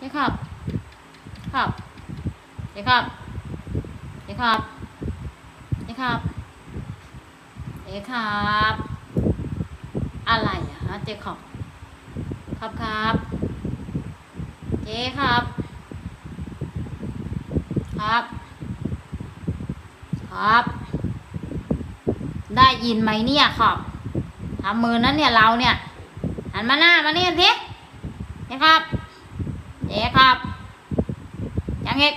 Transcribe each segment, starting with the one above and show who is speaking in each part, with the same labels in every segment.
Speaker 1: เจ๊ครับครับเจ๊ครับเจ๊ครับเจ๊ครับเจ๊ครับอะไรอะฮะเจ๊ครับครับครับ เจ๊ครับครับครับ ได้ยินไหมเนี่ยครับทำมือนั้นเนี่ยเราเนี่ยหันมาหน้ามาเนี่ยสิเจ๊ครับ เจ๊ครับ ยังเอก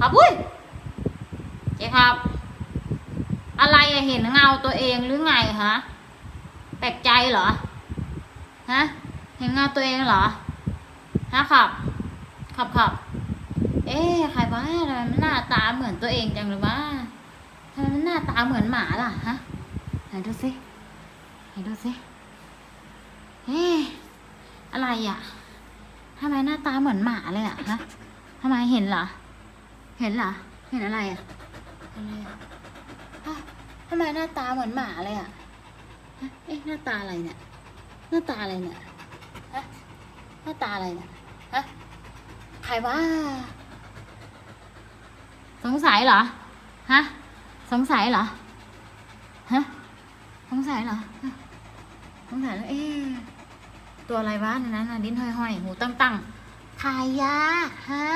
Speaker 1: ครับอุ้ยเจ๊ครับ อะไรเห็นเงาตัวเองหรือไงฮะ แปลกใจเหรอ ฮะ เห็นเงาตัวเองเหรอ ฮะครับครับครับ เอ๊ะใครวะทำไมมันหน้าตาเหมือนตัวเองจังเลยวะทำไมมันหน้าตาเหมือนหมาล่ะฮะไหนดูสิไหนดูสิเอ๊ะอะไรอะ ทำไมหน้าตาเหมือนหมาเลยอะฮะทำไมเห็นเหรอ เห็นเหรอ เห็นอะไรอะอะไรอะฮะทำไมหน้าตาเหมือนหมาเลยอะฮะเอ๊ะหน้าตาอะไรเนี่ย หน้าตาอะไรเนี่ย ฮะ หน้าตาอะไรเนี่ย ฮะ ใครวะสงสัยเหรอ ฮะ สงสัยเหรอ ฮะ สงสัยเหรอ สงสัยแล้วเอ๊ะ ตัวอะไรวะนั้นน่ะดิ้นห้อยๆหูตั้งๆใครยาฮะ